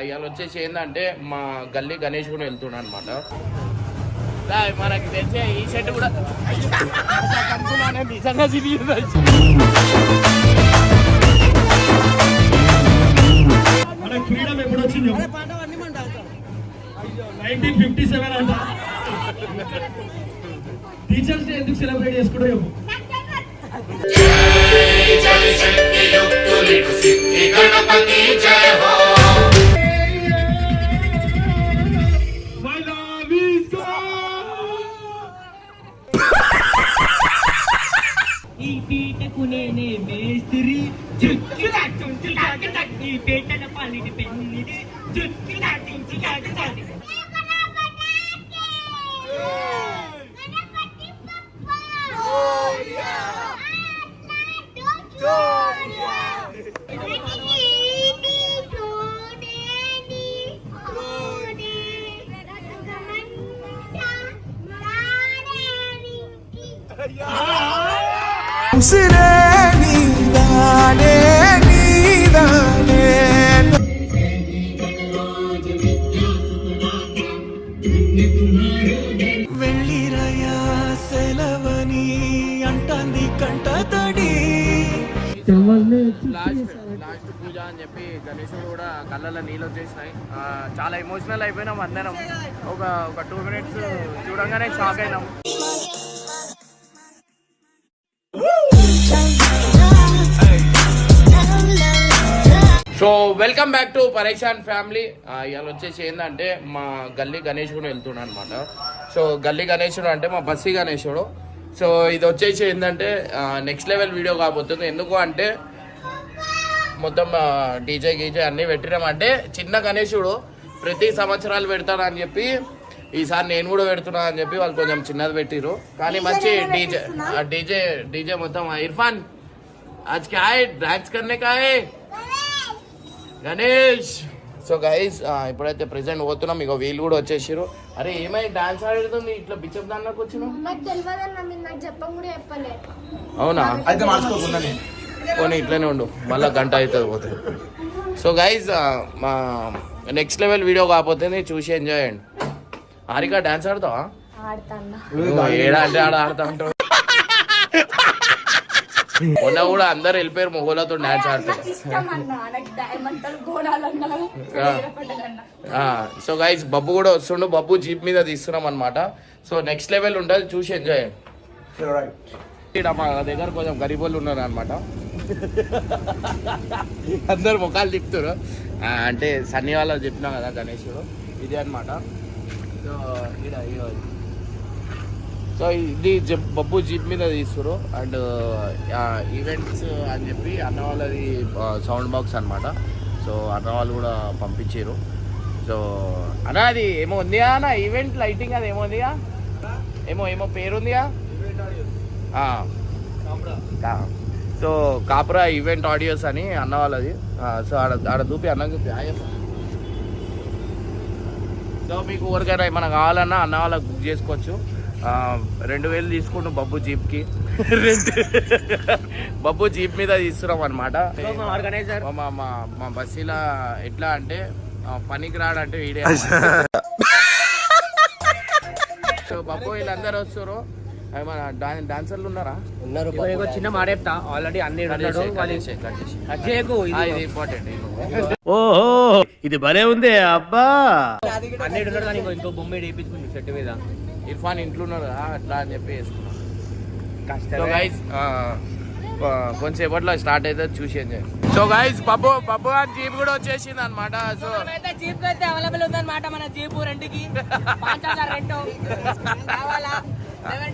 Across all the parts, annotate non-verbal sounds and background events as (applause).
ఇవాళ వచ్చేసి ఏంటంటే మా గల్లీ గణేష్ కూడా వెళ్తున్నాడు అనమాట మనకి తెలిసే ఈ షర్ట్ కూడా అనుకున్నానే నిజంగా చిరిగింది మనకి ఫ్రీడమ్ ఎప్పుడు వచ్చింది నైన్టీన్ ఫిఫ్టీ సెవెన్ అంట. టీచర్స్ డే ఎందుకు సెలబ్రేట్ చేసుకుంటాం చెప్పు. My పీటకు నేనే మేస్త్రి జుట్టులా చుంచులా కటక్ ఈ పీటల పాలిటి పెన్నిది జుట్టులా చుంచులా కటక్ ఉసిరే నీదానే కళ్ళల్లో నీళ్ళు వచ్చేసినాయి. చాలా ఎమోషనల్ అయిపోయినాం అందరం. ఒక ఒక టూ మినిట్స్ చూడంగానే షాక్ అయినాం. So welcome back to Pareekshan family ఇవాళ వచ్చేసి ఏంటంటే మా గల్లీ గణేశుడు వెళ్తున్నాడు అనమాట సో గల్లీ గణేశుడు అంటే మా బస్సీ గణేశుడు సో ఇది వచ్చేసి ఏంటంటే నెక్స్ట్ లెవెల్ వీడియో కాబోతుంది. ఎందుకు అంటే మొత్తం డీజే గీజే అన్నీ పెట్టినామంటే చిన్న గణేశుడు ప్రతి సంవత్సరాలు పెడతానని చెప్పి ఈసారి నేను కూడా పెడుతున్నా అని చెప్పి వాళ్ళు కొంచెం చిన్నది పెట్టిరు కానీ మంచి డీజే డీజే డీజే మొత్తం ఇర్ఫాన్ आज क्या है डांस करने का है గణేష్ సో గైస్ ఇప్పుడైతే ప్రెసెంట్ పోతున్నాం ఇక వీళ్ళు కూడా వచ్చేసారు అరే ఏమై డాన్స్ ఆడుతుంది ఇట్లా బిచ్చప్ దాంట్లోకి వచ్చినావు నాకు తెలియదన్న మీరు నాకు చెప్పం కూడా చెప్పలే అవునా అయితే మార్చుకోకుండా పోనీ ఇట్లనే ఉండు. మళ్ళీ గంట అవుతుంది పోతే. సో గైజ్ మా నెక్స్ట్ లెవెల్ వీడియో కాకపోతే చూసి ఎంజాయ్ చేయండి. హారిక డాన్స్ ఆడతావా? ఏడా అంటే ఆడ ఆడతా ఉంటావు. మొన్న కూడా అందరు వెళ్ళిపోయారు మొగోళ్ళతో డాన్స్ ఆడతారు. సో గైస్ బబ్బు కూడా వస్తుండు. బబ్బు జీప్ మీద తీస్తున్నాం అనమాట సో నెక్స్ట్ లెవెల్ ఉంటుంది చూసి ఎంజాయ్ మా దగ్గర కొంచెం గరీబోళ్ళు ఉన్నారు అనమాట (laughs) అందరు ముఖాలు తిప్పుతారు అంటే సన్నీ వాళ్ళ చెప్పినా కదా గణేశుడు. ఇది అనమాట సో ఈడ సో ఇది బబ్బు జీప్ మీద తీస్తారు అండ్ ఈవెంట్స్ అని చెప్పి అన్న వాళ్ళది సౌండ్ బాక్స్ అన్నమాట. సో అన్న వాళ్ళు కూడా పంపించారు సో అన్న అది ఏమో ఉందిగా అన్న? ఈవెంట్ లైటింగ్ అది ఏమో ఉందిగా ఏమో ఏమో పేరు ఉందిగా ఆ. కా- సో కాపురా ఈవెంట్ ఆడియోస్ అని అన్న వాళ్ళది సో ఆడ ఆడ చూపి అన్న చూపి హాయ్ అన్న. సో మీకు ఎవరికైనా ఏమైనా కావాలన్నా అన్న వాళ్ళకి బుక్ చేసుకోవచ్చు. రెండు వేలు తీసుకుంటూ బబ్బు జీప్కి. రెండు. బబ్బు జీప్ మీద తీస్తున్నాం అనమాట ఆర్గనైజర్. మా మా బస్సీలా ఎట్లా అంటే పనికి రాడంటే వీడే. సో బబ్బు వీళ్ళందరూ వస్తారు ఏమన్నా డా- డాన్సర్లు ఉన్నారా? ఉన్నారు చిన్న మాట చెప్తా ఆల్రెడీ అన్ని ఇది ఇంపార్టెంట్ ఓహో ఇది భలే ఉంది అబ్బా. అన్ని ఉన్నాడు ఇంకో బొమ్మ వేయించుకుంది సెట్ మీద. ఇర్ఫాన్ ఇంట్లో ఉన్నారు కదా, అట్లా అని చెప్పి వేసుకున్నాం. కొంచెంసేపట్లో స్టార్ట్ అయితే చూసి ఎంజాయ్ సో గైస్ పప్పు పప్పు అని జీప్ కూడా వచ్చేసింది అనమాట సో జీప్ అయితే అవైలబుల్ ఉందన్నమాట మన జీప్ రెంట్. (laughs) కావాలా?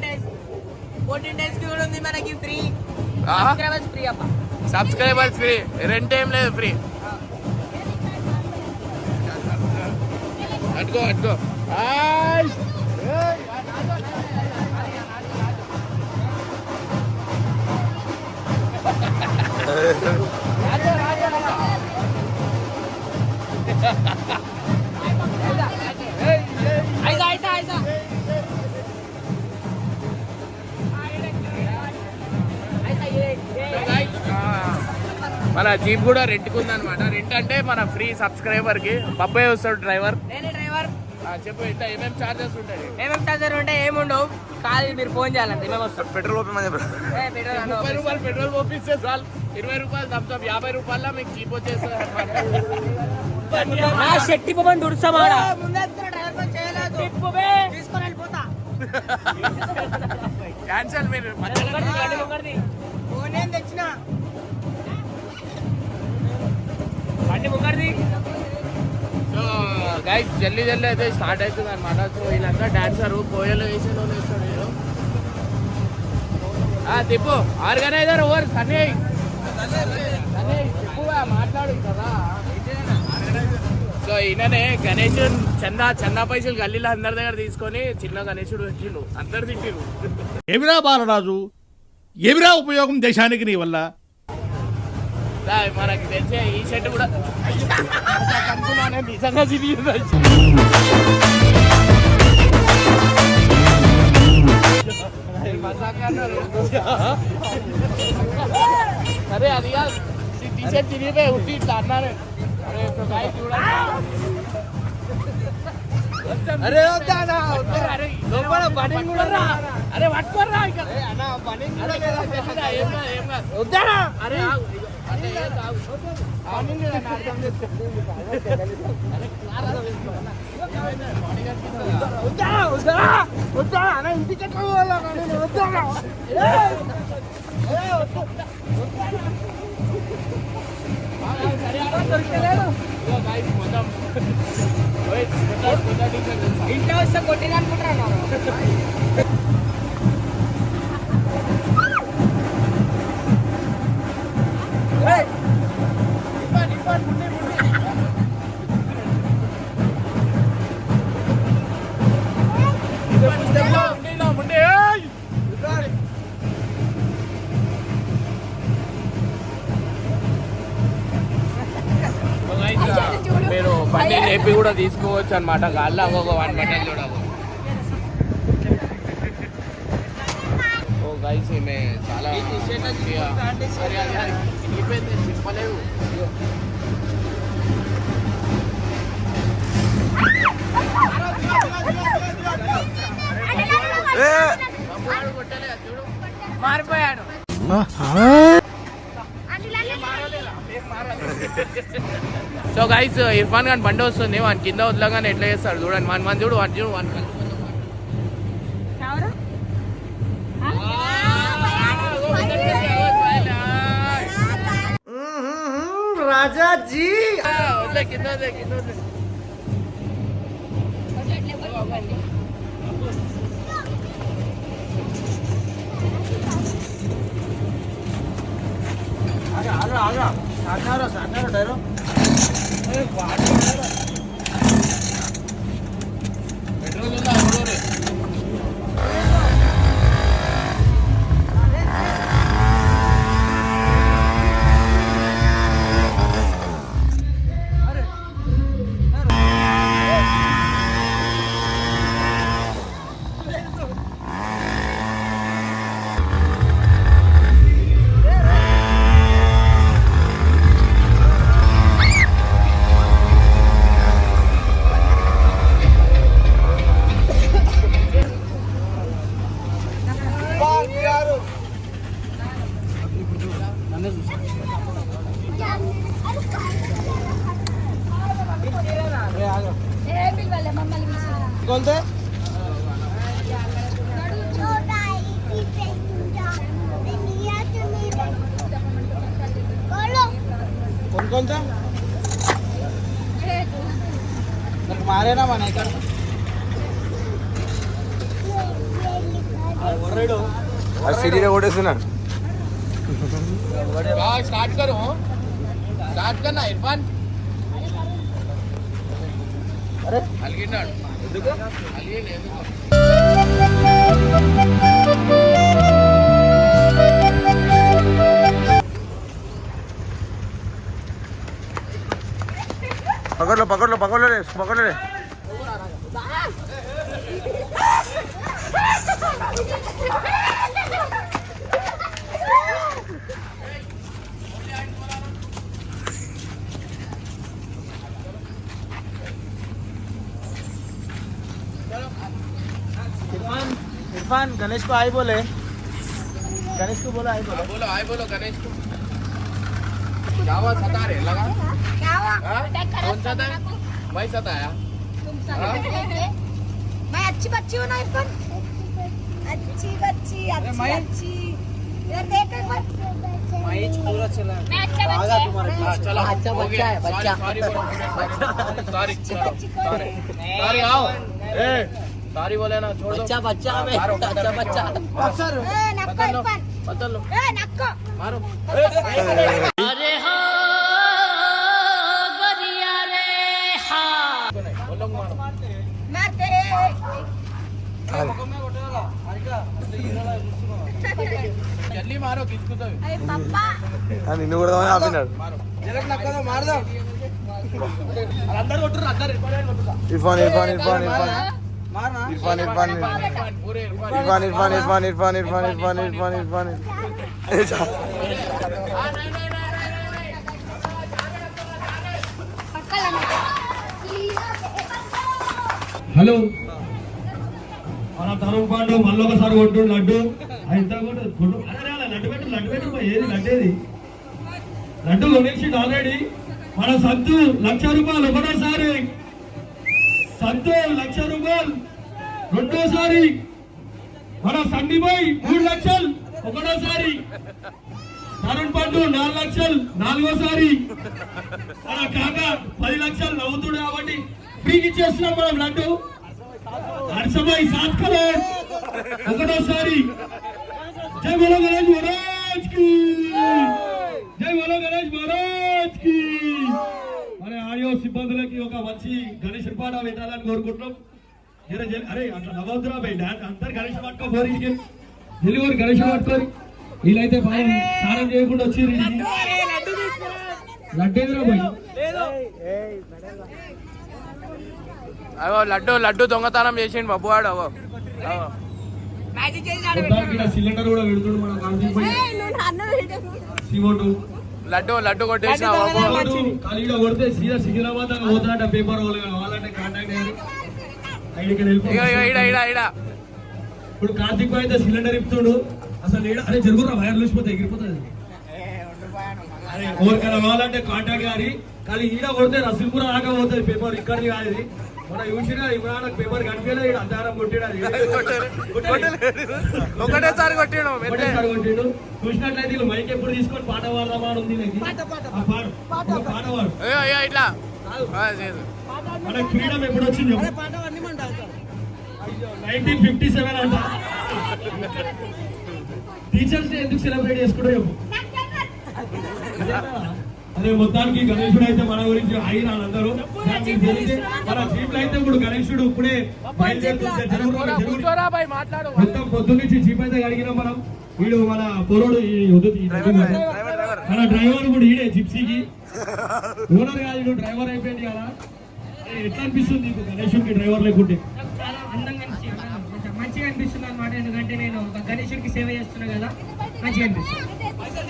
డేస్ ఫోర్టీన్ డేస్కి కూడా ఉంది మనకి ఫ్రీ సబ్స్క్రైబర్స్ ఫ్రీ అప్ప సబ్స్క్రైబర్స్ ఫ్రీ రెంట్ ఏం లేదు ఫ్రీ అట్టుకో అట్టుకో ఆయ్. ఏయ్. ఐసా (laughs) మన జీప్ కూడా రెంట్కి ఉందన్నమాట. రెంట్ అంటే మన ఫ్రీ సబ్స్క్రైబర్కి. బబ్బాయి వస్తాడు డ్రైవర్. నేనే డ్రైవర్. చెప్పు ఇంత ఏమేమి చార్జెస్ ఉంటాయి? ఏమేమి చార్జర్ ఉంటే ఏముండవు. కాదు మీరు ఫోన్ చేయాలంటే మేము వస్తాం పెట్రోల్ ఓపెన్ ఏ, పెట్రోల్ ముప్పై రూపాయలు పెట్రోల్ పంపిస్తే చాలు. ఇరవై రూపాయలు యాభై రూపాయల మీకు జీప్ తీసుకొని వెళ్ళిపోతా. (laughs) క్యాన్సల్ మీరు. మధ్యలో ఫోన్ ఏం తెచ్చిన? గైస్ జల్లి జల్దీ అయితే స్టార్ట్ అవుతుంది అనమాట సో వీళ్ళంతా డాన్సర్ కోయలు వేసే వాళ్ళు వేస్తాడు నేను ఆ తిప్పు. Organiser over Sunny. సన్నీ చెప్పు మాట్లాడు కదా. సో ఈయననే గణేశుడు చందా చందా పైసలు గల్లీలో అందరి దగ్గర తీసుకొని చిన్న గణేశుడు పెట్టిండు. అందరు తిట్టిరు ఎవిరా బాలరాజు? ఎవిరా ఉపయోగం దేశానికి నీ వల్ల? రా, మనకి తెలిసే ఈ షర్ట్ కూడా అనుకున్నానే నిజంగా చిరిగింది సరే అది కాదు టీ షర్ట్ చిరిగిపోయి ఉట్టి ఇట్లా అన్నాను అరే ఇప్పుడు గాయ చూడండి అరే వద్దా అరే లోపల పని కూడా రా అరే పట్టుకోరా ఇక్కడ అరే చెప్పిరా, ఏం కాదు, ఏం కాదు. వద్దారా అరే ఆగు. ఇగో, అంటే ఏం కాదు. పని మీద అన్న, ఇంటికి ఎట్లా పోవాలా? నేను సరే, అలా దొరికలేదు. ఇంట్లో వస్తే కొట్టిన అనుకుంటున్నాను బండి లేపి కూడా తీసుకోవచ్చు అనమాట గాల్లో ఒక వన్ బటన్ చూడవు ఓ గైస్ ఈమె చాలా సరే, అది- సో గైస్ ఇర్ఫాన్ ఖాన్ బండి వస్తుంది వాని కింద వదలగానే ఎట్లా చేస్తాడు చూడండి వన్ వన్ చూడు వన్ చూడు వన్ రాజాజీ కింద కింద వదిలే. పెట్రోల్ ఉందా? ఎవడో రే. ఏ అలిగినాడు. ఎందుకు? అలిగిండు ఎందుకు? పగడలో పగడలో పగడలో పగడలే इरफान गणेश को आई बोले। गणेश को बोला आई बोले। हाँ, बोलो हाय बोलो गणेश को। क्या हुआ सता रहे लगा। क्या हुआ हाँ? कौन सता है भाई सताया। तुम हाँ? मैं अच्छी बच्ची हूँ ना इरफान? अच्छी बच्ची अच्छी अच्छी इधर देख एक बार पूरा चला। मैं अच्छा आगा बच्चा तुम्हारे है चलो बच्चा, बच्चा। गया। बच्चा। सॉरी सॉरी (laughs) अच्छी बच्ची को सॉरी आओ। సారీ बोले ना छोड़ बच्चा बच्चा मैं बच्चा बच्चा बच्चा रो बदल लो बदल लो ए नक्को मारो अरे हो गरिया रे हा बोलो मारो मारते జల్లి మారో గిసుకుతావు నిన్ను కూడా ఆపినాడు మారదాం అందరు కొట్టురు అందరు ఇర్ఫాన్ ఇర్ఫాన్ ఇర్ఫాన్ ఇర్ఫాన్ ఇర్ఫాన్ ఇర్ఫాన్ ఇర్ఫాన్ ఇర్ఫాన్ ఇర్ఫాన్ ఇర్ఫాన్ ఇర్ఫాన్ ఇర్ఫాన్ ఇర్ఫాన్ ఇర్ఫాన్ హలో మన తరుణ్ పాండు మళ్ళీ ఒకసారి కొట్టు లడ్డు ఇంత కొట్టు లడ్డు పెట్టు లడ్డు పెట్టు ఏది లడ్డేది లడ్డు కొనేసిండు ఆల్రెడీ మన సంతు లక్ష రూపాయలు ఒకటోసారి సంతు లక్ష రూపాయలు రెండోసారి మన సండిబాయ్ మూడు లక్షలు ఒకటోసారి తరుణ్ పండు నాలుగు లక్షలు నాలుగోసారి మన కాక పది లక్షలు నవ్వుతుడు కాబట్టి ఫ్రీకి ఇచ్చేస్తున్నాం మనం లడ్డు. హర్షమై సాత్ కలర్. ఒకటోసారి జై బోలో గణేష్ మహారాజ్కి జై బోలో గణేష్ మహారాజ్కి మరి ఆడియో సిబ్బందులకి ఒక మంచి గణేష్ పాట పెట్టాలని కోరుకుంటున్నాం. నేనే గణేష్ పట్టుకోరు వీళ్ళైతే బాగా స్నానం చేయకుండా లడ్డు లడ్డు దొంగతనం చేసిండు బబ్బువాడు అవో సిలిండర్ కూడా పెడుతుండు లడ్డు లడ్డు కొట్టేసిన కొడితే సీదా సికింద్రాబాద్ పేపర్ వాళ్ళు కావాలంటే కాంటాక్ట్ అయ్యారు. ఇప్పుడు కార్తీక్ బాయ్ అయితే సిలిండర్ ఇప్పుతుడు అసలు ఈడ అరే జరుగురా వైర్ లూసిపోతే ఎగిరిపోతుంది అరే ఎవరికైనా కావాలంటే కాంటాక్ట్ గారి. కానీ ఈడ కొడితే రసూల్పుర దాకా పోతుంది పేపర్ ఇక్కడిది కాదు ఇది. మన చూసిన ఇమ్రాన్ పేపర్ కనిపించలేదు ఈడ అంతారం కొట్టాడు ఒకటేసారి కొట్టిండు. ఒకటేసారి కొట్టిండు. చూసినట్లయితే వీళ్ళు మైక్ ఎప్పుడు తీసుకొని పాట పాడదామా ఉంది పాట పాడు. అయ్యో ఇట్లా. మనకి ఫ్రీడమ్ ఎప్పుడు వచ్చింది నైన్టీన్ ఫిఫ్టీ సెవెన్ అంట. టీచర్స్ డే ఎందుకు సెలబ్రేట్ చేసుకుంటారు చెప్పు. అదే మొత్తానికి గణేశుడు అయితే మన గురించి అయిన అందరూ. మన జీప్లో అయితే ఇప్పుడు గణేశుడు ఇప్పుడే మొత్తం పొద్దున్న నుంచి జీప్ అయితే కడిగినాం మనం. వీడు మన పొరోడు ఈ వద్దు ఈ మన డ్రైవర్ కూడా ఈడే జిప్సీకి. ఓనర్ కాదు డ్రైవర్ అయిపోయింది కదా. ఎట్లా అనిపిస్తుంది నీకు గణేశుడికి డ్రైవర్ లేకుంటే? చాలా అందంగా మంచిగా అనిపిస్తుంది అనమాట ఎందుకంటే నేను ఒక గణేశుడికి సేవ చేస్తున్నా కదా మంచిగా అనిపిస్తుంది.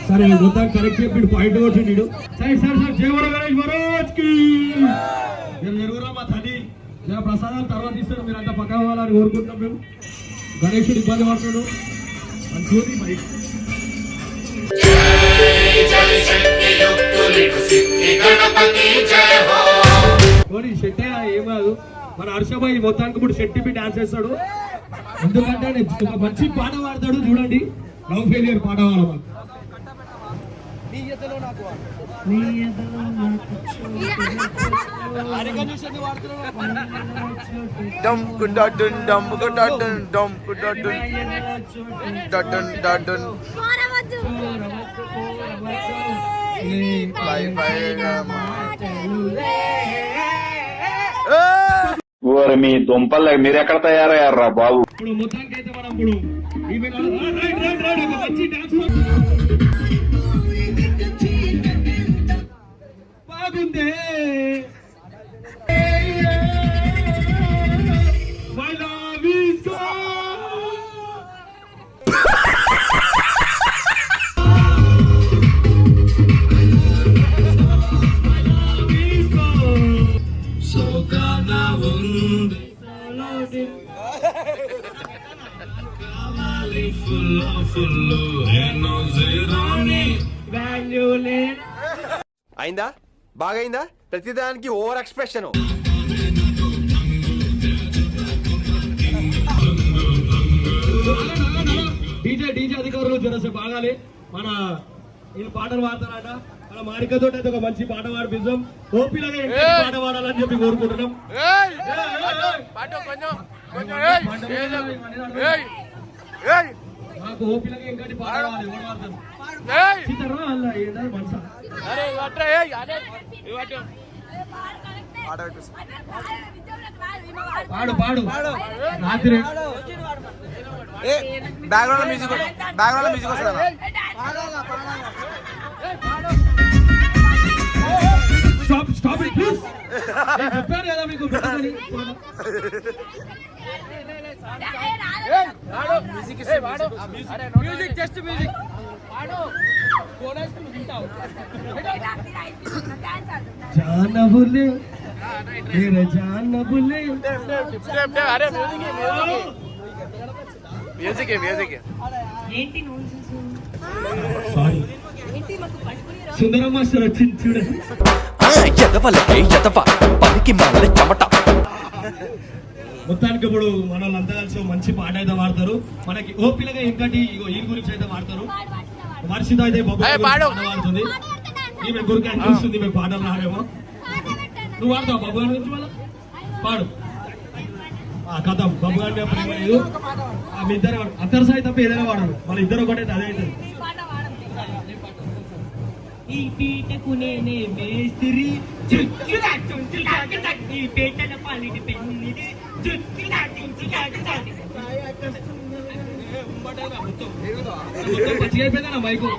సరే మొత్తం కరెక్ట్ చెప్పి పాయింట్ కొట్టిండు సరే సార్ సార్ జయవర గణేష్ మహారాజ్కి మేము జరుగురా మా తల్లి జర ప్రసాదాలు తర్వాత ఇస్తారు మీరు అంతా పక్క పోవాలని కోరుకుంటున్నాం మేము. గణేశుడు ఇబ్బంది పడుతున్నాడు అని చూసి మరి. పోనీ షెట్టి ఏం కాదు. మన హర్షభాయ్ మొత్తానికి ఇప్పుడు షెట్టి పి డాన్స్ చేస్తాడు. ఎందుకంటే ఒక మంచి పాట పాడతాడు చూడండి. లవ్ ఫెయిలియర్ పాట మాకు. డమ్ కుడ్డన్ డమ్ కుడ్డన్ డమ్ కుడ్డన్ డడన్ డడన్ పోరవద్దు బై బై ఓరి మీ దుంపలు మీరెక్కడ తయారయ్యారా బాబు? ఇప్పుడు ఉంది అయిందా? బాగైందా? ప్రతిదానికి ఓవర్ ఎక్స్ప్రెషన్. డీజే డీజే అధికారులు జరసేపు ఆగాలి మన వీళ్ళు పాటలు పాడతారట. మన మారికతో అయితే ఒక మంచి పాట పాడిపిద్దాం. ఓపిలగా! పాట పాడాలని చెప్పి కోరుకుంటున్నాం. ఏయ్! పాటు, పాటు, కొంచెం, కొంచెం, ఏయ్! ఏయ్! ఏయ్! నాకు ఓపిలగా పాట పాడాలి. పాడు పాడు. రాత్రి బ్యాక్గ్రౌండ్ మ్యూజిక్ బ్యాక్గ్రౌండ్ మ్యూజిక్ వస్తుందా? స్టాప్ స్టాప్ ఇట్ ప్లీజ్ చెప్పాను కదా మీకు పెట్టమని. మ్యూజిక్ ఇస్తే వాడు. అరే, మ్యూజిక్ జస్ట్ మ్యూజిక్ జానబుల్లే तेरे జానబుల్లే అరే music music music sorry Sundaram master వచ్చింది చూడండి ఎదవలకే ఎదవ పనికి మాల చెమట మొత్తానికి ఇప్పుడు మన వాళ్ళంతా కలిసి మంచి పాట అయితే పాడతారు. మనకి ఓపిలగా ఇంకటి ఇగో ఈ గురించి అయితే పాడతారు. వర్షిత అయితే పాడుతుంది. ఈమె గురికి అనిపిస్తుంది మీకు పాటలు రావేమో నువ్వు పాడతావు బాబు గారి గురించి మళ్ళా? పాడు. ఆ కథ. బాబు గారి ప్రేమ లేదు. ఆ మీ ఇద్దరు అత్తరు సాయి తప్ప ఏదైనా వాడరు మన ఇద్దరు ఒకటే అదే అవుతుంది. ఈ పీటకు నేనే మేస్త్రి చుచ్చులా చుంచులా ఈ పీటల పాలిటి పెన్నిది చుచ్చులా చుంచులా మొత్తం పచ్చిగా అయిపోయిందా మైకు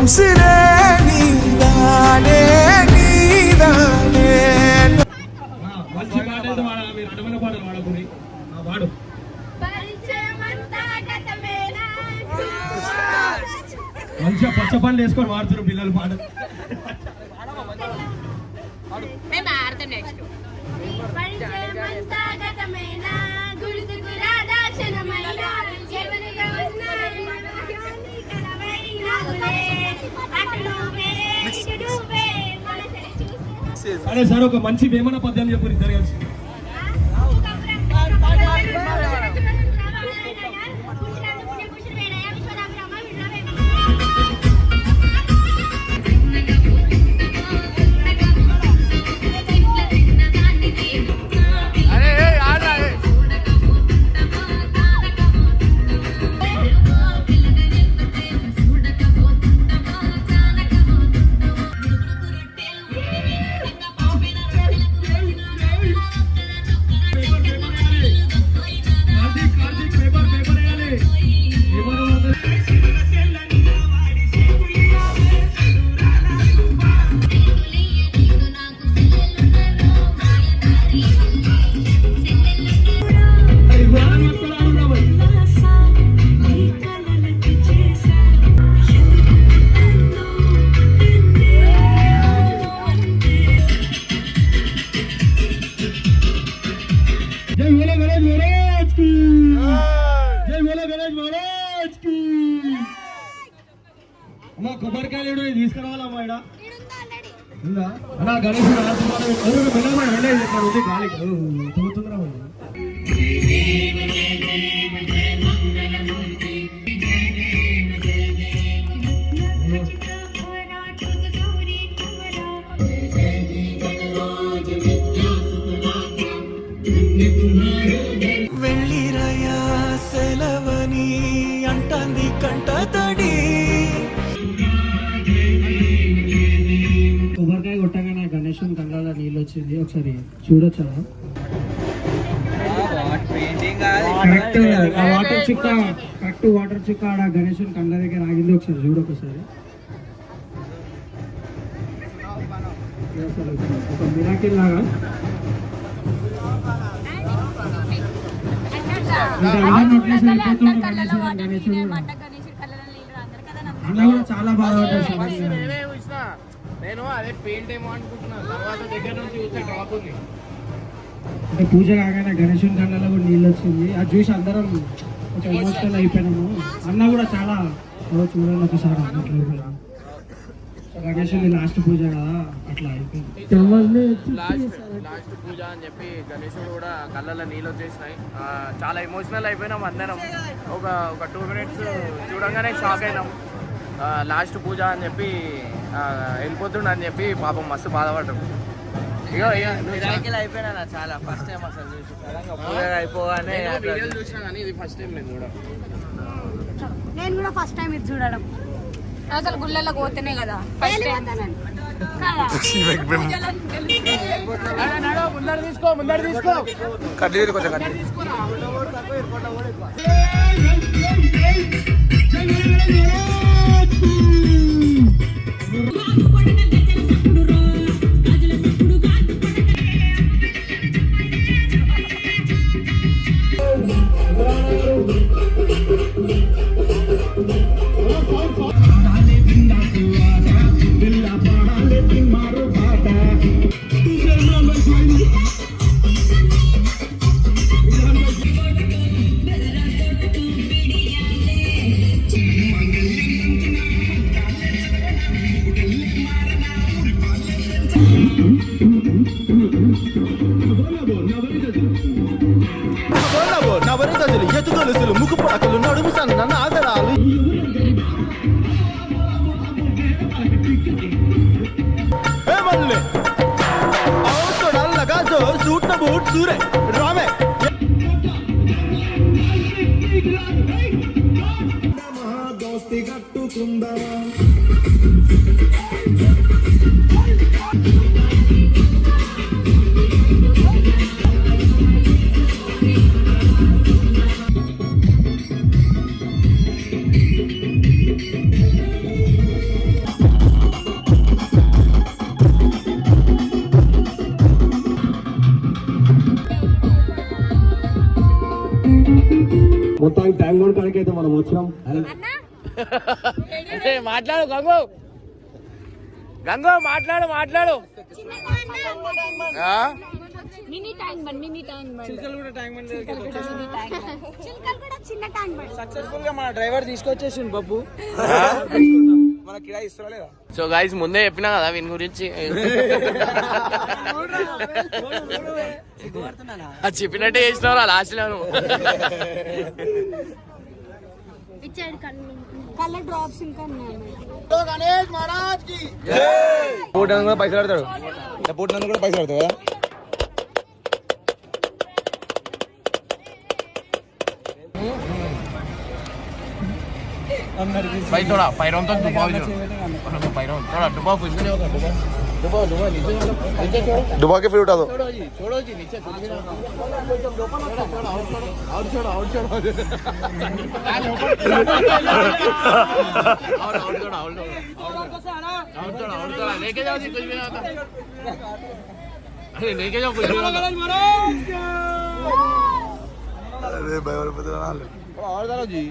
ఉసిరే నీదానే నీదానే. ఆ, మంచి పాట అయితే వాడ మీరు అడమైన పాటలు వాడకూరి వాడు. మంచిగా పచ్చ పనులు వేసుకొని వాడుతున్నారు పిల్లలు పాట. మేము ఆడతాం నెక్స్ట్ సరే సార్ ఒక మంచి వేమన పద్యం చెప్పు ఇద్దరు కలిసి. వెళ్ళిరయా సెలవని అంటాంది కంట తడి కొబ్బరికాయ కొట్టగానే గణేశం కళ్ళ నీళ్ళు వచ్చింది ఒకసారి చూడొచ్చా? కరెక్ట్ ఆ వాటర్ చుక్క కరెక్ట్ వాటర్ చుక్క ఆడ గణేశుని కండ్ల దగ్గర ఆగింది. ఒకసారి చూడు ఒకసారి. ఒక మిరాకిల్ లాగా. చాలా. నేనే అదే పెయింట్ ఏమో అనుకుంటున్నా. తర్వాత దగ్గర నుంచి డ్రాప్ ఉంది. అంటే పూజ కాగానే గణేశుని కళ్ళలో కూడా నీళ్ళు వచ్చింది. అది చూసి అందరం కొంచెం ఎమోషనల్ అయిపోయినాము. అన్న కూడా చాలా "ఓ, చూడండి ఒకసారి అన్నట్లు గణేశుని లాస్ట్ పూజ కదా అట్లా అయిపోయింది. లాస్ట్ లాస్ట్ పూజ అని చెప్పి గణేశుడు కూడా కళ్ళల్లో నీళ్ళు వచ్చేసినాయి. ఆ, చాలా ఎమోషనల్ అయిపోయినాం అందరం. ఒక ఒక టూ మినిట్స్ చూడంగానే షాక్ అయినాం. లాస్ట్ పూజ అని చెప్పి వెళ్ళిపోతుండ అని చెప్పి పాపం మస్తు ఇక చా- అయిపోయినా చాలా ఫస్ట్ టైం అసలు చూసి. పూజ అయిపోగానే చూసినా కానీ ఇది ఫస్ట్ టైం నేను చూడడం నేను కూడా ఫస్ట్ టైం ఇది చూడడం. అసలు గుళ్ళల్లో పోతేనే కదా. ఫస్ట్ తీసుకో ముందర తీసుకో. बल्ले और तो डाल लगा जो सूट बूट सूरे। रामे మాట్లాడు గంగు. గంగు మాట్లాడు మాట్లాడు. ఆ? Mini tank bund mini tank bund. చిలకలు కూడా ట్యాంక్ బండ్. చిలకలు కూడా చిన్న ట్యాంక్ బండ్. సక్సెస్ఫుల్గా మన డ్రైవర్ తీసుకొచ్చేసిండు బబ్బు. మన కిరాయి ఇస్తున్నా లేదా? సో గైస్ ముందే చెప్పినా కదా వీని గురించి. అది చెప్పినట్టే చేసినావు లాస్ట్లో నువ్వు. ఇచ్చాడు కళ్ళు కళ్ళ డ్రాప్స్ ఇంకా ఉన్నాయి బోట్ కూడా పైసలు ఆడతాడు బోట్ కూడా పైసలు ఆడతావు కదా भाई थोड़ा पैरों तक डुबाओ इधर पैरों थोड़ा डुबाओ कुछ भी नहीं होगा डुबाओ डुबाओ डुबाओ नीचे नीचे छोड़ो డుబా के फिर उठा दो। छोड़ो जी छोड़ो जी नीचे कुछ भी नहीं होगा और छोड़ो। और छोड़ो और और और छोड़ो और छोड़ो और छोड़ो लेके जाओ जी कुछ भी नहीं अरे लेके जाओ कुछ भी नहीं अरे भाई और बता और डालो जी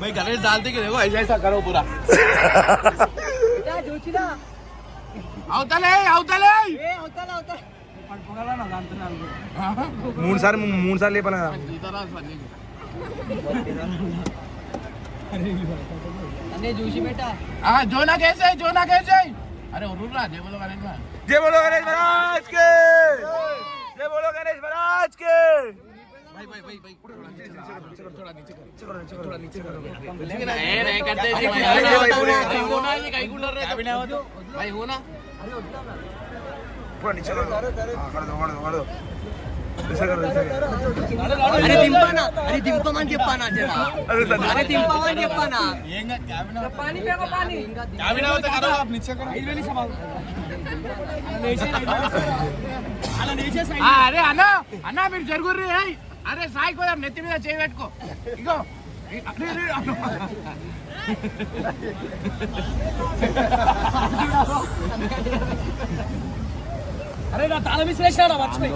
भाई गणेश डालते कि देखो ऐसा ऐसा करो पूरा। అవతలే అవతలే మూడు సార్లు మూడు సార్లు లేపలేదా జోనా కేసే జోనా కేసే అరే జేబులో జేబులో भाई हो ना ये कहीं गुंडर रहे तो भाई हो ना पूरा नीचे कर दो हाँ, कर दो कर दो कर दो ऐसा कर दो ऐसा कर అరే దింపానా అరే దింపమని చెప్పానా జరా अरे सर అరే దింపమని చెప్పానా क्या बिना होता करो आप नीचे करो నన్ను వేసే సైడ్ ఆ, అరే అన్న అన్న మీరు జరుగుర్రి ఏయ్. అరే సాయి కోదాం నెత్తి మీద చేయి పెట్టుకో. ఇగో. అరే, నా తాళం విసిరేసాడా మర్చిపోయి